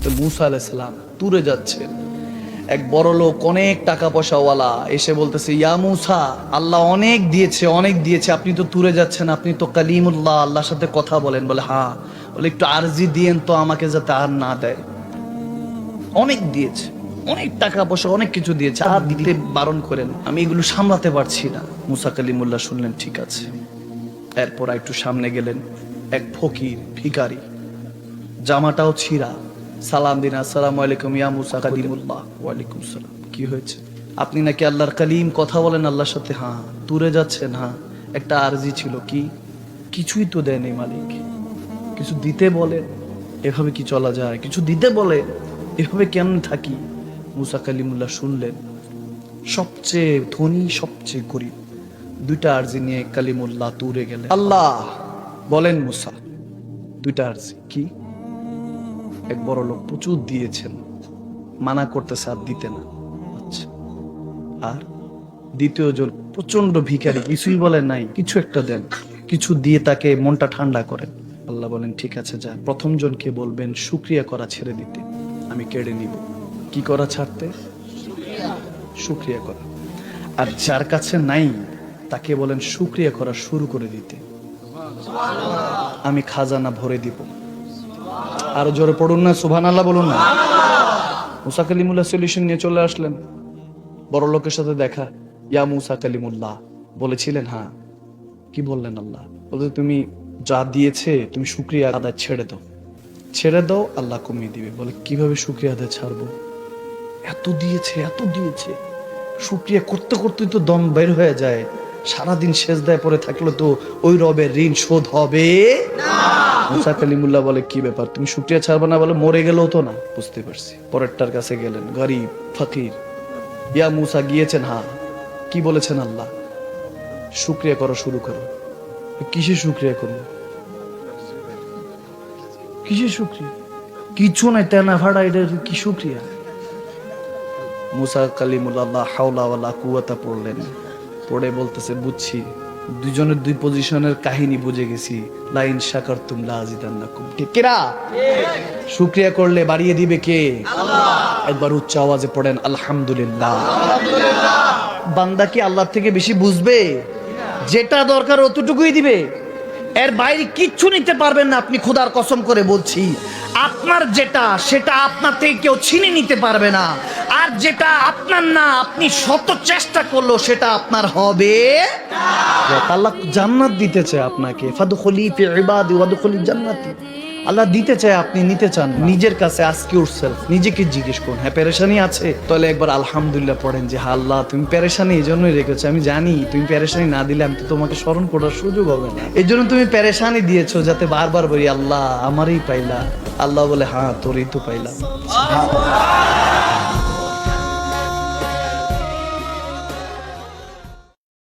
হজরত মুসা আলাইসালাম তুরে যাচ্ছে। এক বড় লোক অনেক টাকা পয়সাওয়ালা এসে বলতেছে, ইয়া মুসা, আল্লাহ অনেক দিয়েছে অনেক দিয়েছে, আপনি তো তুরে যাচ্ছেন, আপনি তো কালিমুল্লাহ, আল্লাহর সাথে কথা বলেন। বলে হ্যাঁ। বলে, একটু আর্জি দিয়েন তো আমাকে যাতে আর না দেয়। অনেক দিয়েছে, অনেক টাকা পয়সা অনেক কিছু দিয়েছে, আর দিতে বারণ করেন। আমি এগুলো সামলাতে পারছি না। মুসা কালিমুল্লাহ শুনলেন, ঠিক আছে। এরপর একটু সামনে গেলেন, এক ফকির ভিকারি জামাটাও ছিঁড়া। সালাম দিন, আসসালাম আলাইকুম ইয়া মুসা কালিমুল্লাহ ওয়ালাইকুম সালাম। কি হয়েছে? আপনি নাকি আল্লাহর কালিম কথা বলেন আল্লাহর সাথে? হ্যাঁ দূরে যাচ্ছেন হ্যাঁ। একটা আরজি ছিল কি? কিছুই তো দেয়নি মালিক। কিছু দিতে বলে, এভাবে কি চলা যায়? কিছু দিতে বলে, এভাবে কেমন থাকি? মুসা কালিমুল্লাহ শুনলেন, সবচেয়ে ধনী, সবচেয়ে গরিব, দুইটা আরজি নিয়ে কালিমুল্লাহ তুরে গেলেন। আল্লাহ, বলেন মুসা, দুইটা আরজি, কি? এক বড় লোক প্রচুর দিয়েছেন। মানা করতেছে আর দিতে না। আচ্ছা। আর দ্বিতীয় জন প্রচণ্ড ভিখারি, কিছুই বলেন নাই, কিছু একটা দেন। কিছু দিয়ে তাকে মনটা ঠান্ডা করেন। আল্লাহ বলেন, ঠিক আছে, যা। প্রথম জনকে বলবেন, শুক্রিয়া করা ছেড়ে দিতে। আমি কেড়ে নিব। কি করা ছাড়তে? শুক্রিয়া করা। আর যার কাছে নাই, তাকে বলেন, শুক্রিয়া করা শুরু করে দিতে। আমি খাজানা ভরে দিব। আরও জোরে পড়ুন না সুবহান আল্লাহ বলুন না। মুসা কালিমুল্লাহ সলিউশন নিয়ে চলে আসলেন। বড় লোকের সাথে দেখা। ইয়া মুসা কালিমুল্লাহ, বলেছিলেন হ্যাঁ কি বললেন আল্লাহ? বলতে, তুমি যা দিয়েছে, তুমি শুক্রিয়া আদায় ছেড়ে দাও। ছেড়ে দাও, আল্লাহ কমিয়ে দিবে। বলে, কীভাবে শুক্রিয়া আদায় ছাড়বো? এত দিয়েছে এত দিয়েছে। শুক্রিয়া করতে করতেই তো দম বের হয়ে যায়। সারাদিন শেষ দেয় পরে থাকলে তো ওই রবের ঋণ শোধ হবে। মুসা কালিমুল্লাহ বলে কি ব্যাপার? তুমি শুক্রিয়া ছাড়বে না? বলে মরে গেলেও তো না। বুঝতে পারছি। পরেরটার কাছে গেলেন গরিব ফকির ইয়া মুসা গিয়েছেন হ্যাঁ কি বলেছেন আল্লাহ? শুক্রিয়া করা শুরু করো। কিসে শুক্রিয়া করব? কিসে শুক্রিয়া? কিছু নাই তেনা ভাড়া এটা কি শুক্রিয়া? মুসা কালিমুল্লাহ হাওলাওয়ালা কুয়াতা পড়লেন। পড়ে বলতেছে বুঝছি দুজনের দুই পজিশনের কাহিনী বুঝে গেছি। লাইন শাকার তুমলা আজিদান্নাকুম। ঠিক কিরা? শুক্রিয়া করলে বাড়িয়ে দিবে কে? একবার উচ্চ আওয়াজে পড়েন আলহামদুলিল্লাহ। বান্দা কি আল্লাহর থেকে বেশি বুঝবে? যেটা দরকার অতটুকুই দিবে। এর বাইরে কিচ্ছু নিতে পারবেন না আপনি খোদার কসম করে বলছি। আপনার যেটা, সেটা আপনার থেকে কেউ ছিনে নিতে পারবে না। আর যেটা আপনার না, আপনি শত চেষ্টা করল সেটা আপনার হবে। আল্লাহ জান্নাত দিতেছে আপনাকে। ফাদুখলি ফি ওয়াদখলি জান্নাতি। আল্লাহ দিতে চায়, আপনি নিতে চান নিজের কাছে আজকে সেলফ নিজেকে জিজ্ঞেস করুন হ্যাঁ পেরেশানি আছে? তাহলে একবার আলহামদুলিল্লাহ পড়েন যে হ্যাঁ আল্লাহ, তুমি পেরেশানি এই জন্যই রেখেছো, আমি জানি, তুমি পেরেশানি না দিলে আমি তো তোমাকে স্মরণ করার সুযোগ হবে না। এই জন্য তুমি পেরেশানি দিয়েছ যাতে বারবার বলি, আল্লাহ, আমারই পাইলা। আল্লাহ বলে হ্যাঁ তোরই তো পাইলাম।